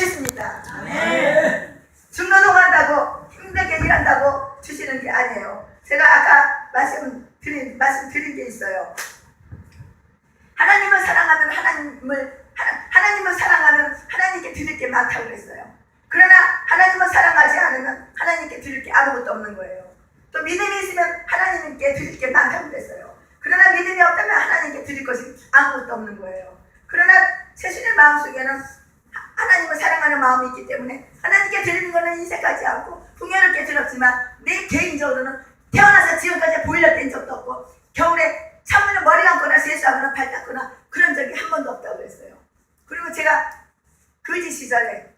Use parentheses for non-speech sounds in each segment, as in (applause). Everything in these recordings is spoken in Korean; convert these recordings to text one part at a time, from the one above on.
주십니다. 중노동한다고 힘들게 일한다고 주시는 게 아니에요. 제가 아까 말씀드린 말씀드린 게 있어요. 하나님을 사랑하면 하나님을 하나, 하나 님을 사랑하면 하나님께 드릴 게 많다고 그랬어요. 그러나 하나님을 사랑하지 않으면 하나님께 드릴 게 아무것도 없는 거예요. 또 믿음이 있으면 하나님께 드릴 게 많다고 그랬어요. 그러나 믿음이 없다면 하나님께 드릴 것이 아무것도 없는 거예요. 그러나 세신의 마음속에는 하- 하나님을 사랑하는 마음이 있기 때문에 하나님께 드리는 것은 인색하지 않고 풍요롭게 들었지만 내 개인적으로는 태어나서 지금까지 보일러 뗀 적도 없고 겨울에 찬물에 머리 감거나 세수하거나 발 닦거나 그런 적이 한 번도 없다고 그랬어요. 그리고 제가 거지 시절에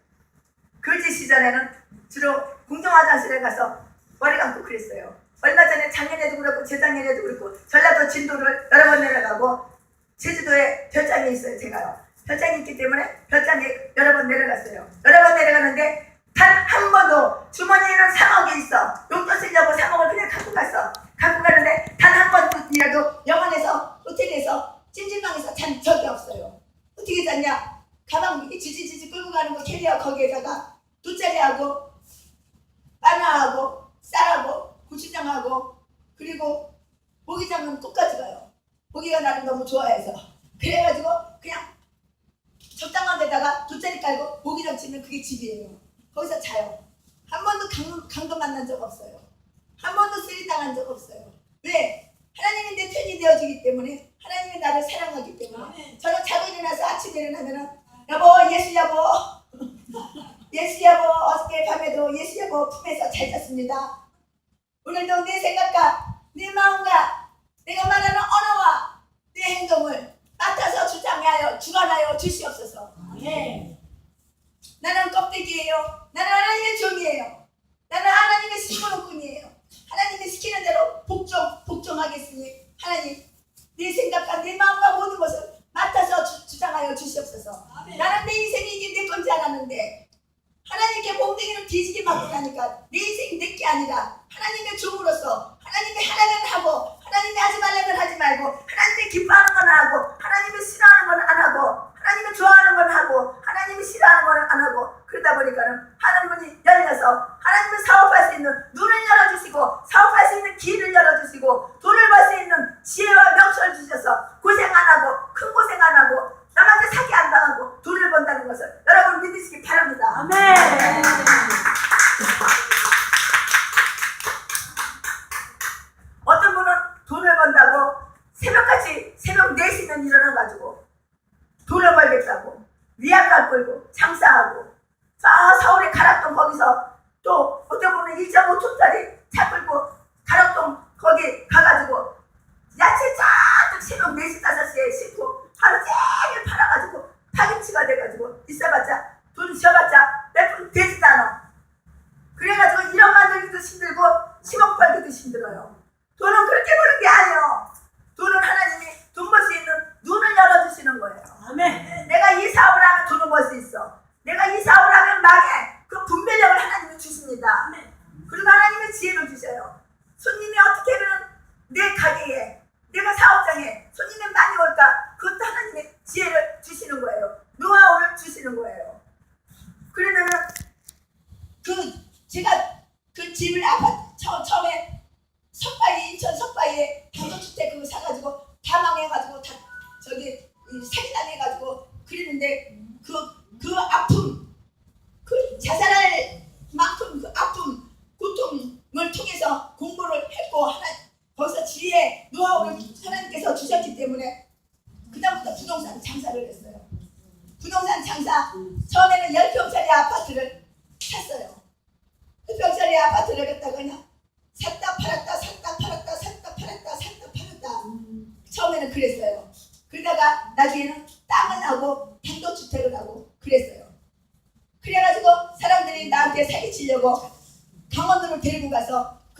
거지 시절에는 주로 공정 화장실에 가서 머리 감고 그랬어요. 얼마 전에 작년에도 그렇고 재작년에도 그렇고 전라도 진도를 여러 번 내려가고 제주도에 별장이 있어요, 제가요. 별장이 있기 때문에 별장에 여러 번 내려갔어요. 여러 번 내려가는데 단 한 번도 주머니에는 3억이 있어. 용돈 쓰려고 3억을 그냥 갖고 갔어. 갖고 가는데 단 한 번이라도 영원에서 호텔에서 찜질방에서 잔 적이 없어요. 어떻게 잤냐? 가방 이렇게 지지지지 끌고 가는 거 캐리어 거기에다가 돗자리하고 바나하고 쌀하고 고추장하고 그리고 모기장은 똑같이 가요. 모기가 나를 너무 좋아해서 그래가지고 그냥 적당한 데다가 돗자리 깔고 모기장 치면 그게 집이에요. 거기서 자요. 한 번도 강도, 강도 만난 적 없어요. 한 번도 쓰리 당한 적 없어요. 왜? 하나님이 내 편이 되어주기 때문에 하나님이 나를 사랑하기 때문에 저는 자고 일어나서 아침에 일어나면은 여보 예수 여보 (laughs) 예수 여보 어저께 밤에도 예수 여보 품에서 잘 잤습니다. 오늘도 내 생각과 내 마음과 내가 말하는 언어와 내 행동을 맡아서 주장하여 주관하여 주시옵소서. 나는 껍데기예요. 나는 하나님의 종이에요. 나는 하나님의 시끄럽군이에요. 하나님이 시키는 대로 복종 복종하겠으니 하나님 내 생각과 내 마음과 모든 것을 맡아서 주, 주장하여 주시옵소서. 나는 내 인생이 이게 내 건지 알았는데 하나님께 몽둥이를 뒤지게 나니까 내 인생이 내게 아니라 하나님의 종으로서 하나님이 하라면 하고 하나님이 하지 말라면 하지 말고 하나님이 기뻐하는 건 하고 하나님이 싫어하는 건 안 하고 하나님이 좋아하는 건 하고 하나님이 싫어하는 건 안 하고 그러다 보니까는 하늘 문이 열려서 하나님을 사업할 수 있는 눈을 열어주시고 사업할 수 있는 길을 열어주시고 돈을 벌 수 있는 지혜와 명철을 주셔서 고생 안 하고 큰 고생 안 하고 남한테 사기 안 당하고 돈을 번다는 것을 여러분 믿으시기 바랍니다. 아멘. 어떤 분은 돈을 번다고 새벽까지 새벽 4시면 일어나가지고 돈을 벌겠다고 위안갈 끌고 장사하고 저 서울의 가락동 거기서 또 어떤 분은 1.5톤짜리 차 끌고 가락동 거기 가가지고 야채 쫙 새벽 4시 5시에 싣고 하루 종일 팔아가지고 파김치 가 돼가지고 있어봤자 돈 쉬어봤자 몇푼 되지도 않아 그래가지고 1억 만들기도 힘들고 10억 벌기도 힘들어요 돈은 그렇게 버는 게 아니에요. 돈은 하나님이 돈 벌 수 있는 눈을 열어주시는 거예요. 아멘. 내가 이 사업을 하면 돈을 벌 수 있어. 내가 이 사업을 하면 망해. 그 분별력을 하나님이 주십니다. 그리고 하나님의 지혜를 주셔요. 손님이 어떻게 하면 내 가게에, 내가 사업장에 손님이 많이 올까? 그것도 하나님의 지혜를 주시는 거예요. 주시는 거예요. 그러면은 그 제가 그 집을 아파트 처, 처음에 석바위 인천 석바위에 단독주택 그거 사가지고 다 망해가지고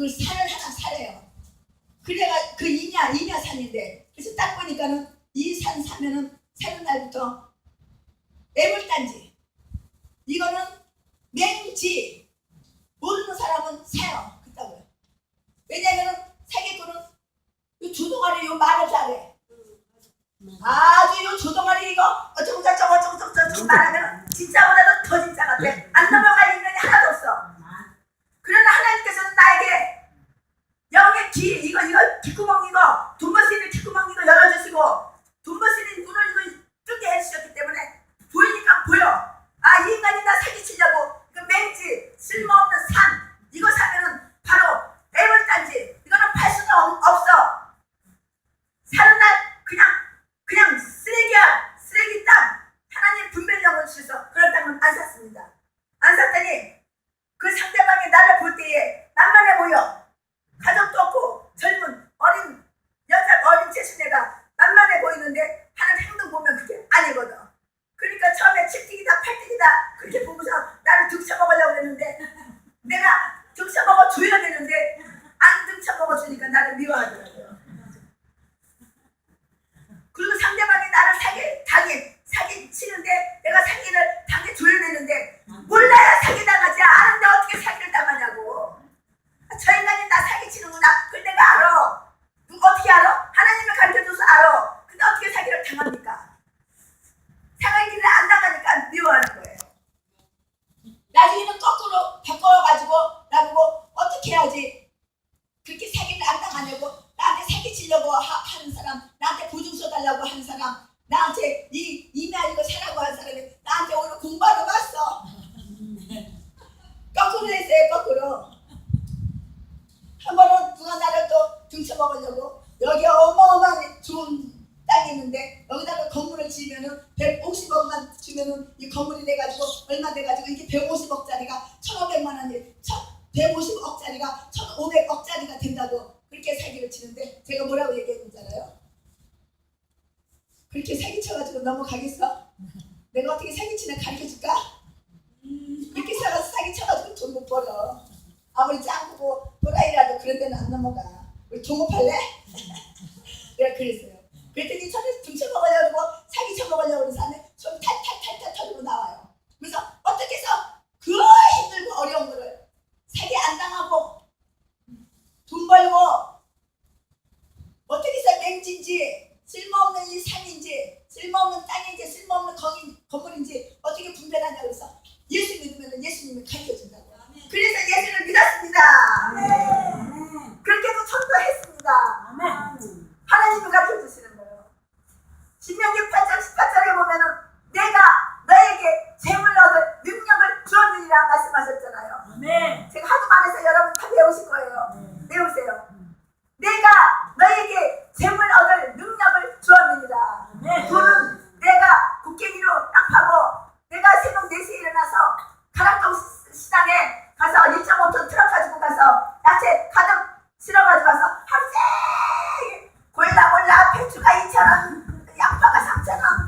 그 산을 하나 사래요. 그래가 그 이냐 이냐 산인데 그래서 딱 보니까는 이 산 사면은 새는 날부터 애물단지 이거는 맹지 모르는 사람은 사요 그다고요 왜냐면은 사기꾼은 이 주동아리 요 말을 잘해. 아주 요 주동아리 이거 어쩌고 저쩌고 어쩌고 저쩌고 저쩌고 말하면 진짜보다도 더 진짜 같아. 안 넘어갈 인간이 하나도 없어. 그러나 하나님께서는 나에게 여러분의 이거 이거 귓구멍 이거 둔것 있는 귓구멍 이거 열어주시고 둔것 있는 눈을 이거 뜨게 해주셨기 때문에 보이니까 보여. 아 이 인간이 나 사기치려고 그 맹지 쓸모없는 산 이거 사면은 바로 맨날 그렇게 보고서 나를 등쳐먹으려고 그랬는데 (laughs) 내가 등쳐먹어 줘야 되는데 안 등쳐먹어 주니까 나를 미워하더라고요. 그리고 상대방이 나를 사기, 당해, 사기 치는데 내가 사기를 당해줘야 되는데 몰라야 사기 당하지 않았는데 종업할래? (laughs) 내가 그랬어요. 그랬더니 저는 등쳐먹으려고 그러고 사기 쳐먹으려고 그러는 사람들 좀 탈탈탈탈 털고 나와요. 그래서 어떻게 해서 그 힘들고 어려운 거를 사기 안 당하고 돈 벌고 어떻게 해서 맹진지 쓸모없는 이 산인지 쓸모없는 땅인지 쓸모없는 거인지 লাগছে না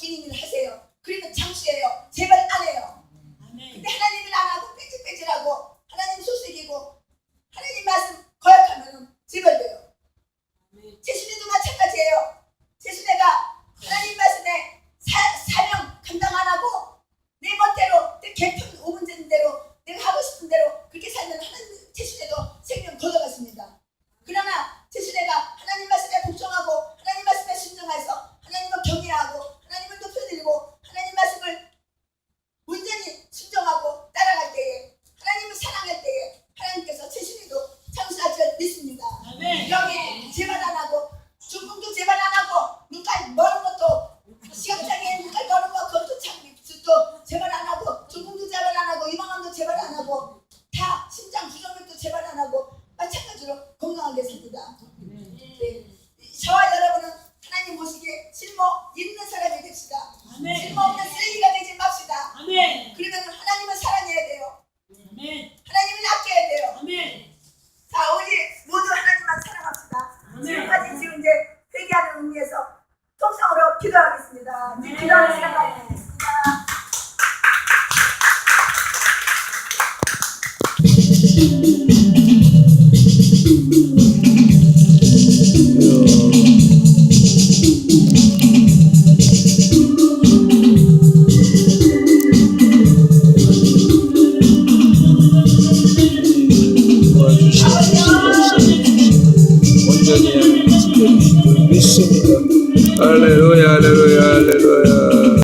기인을 하세요.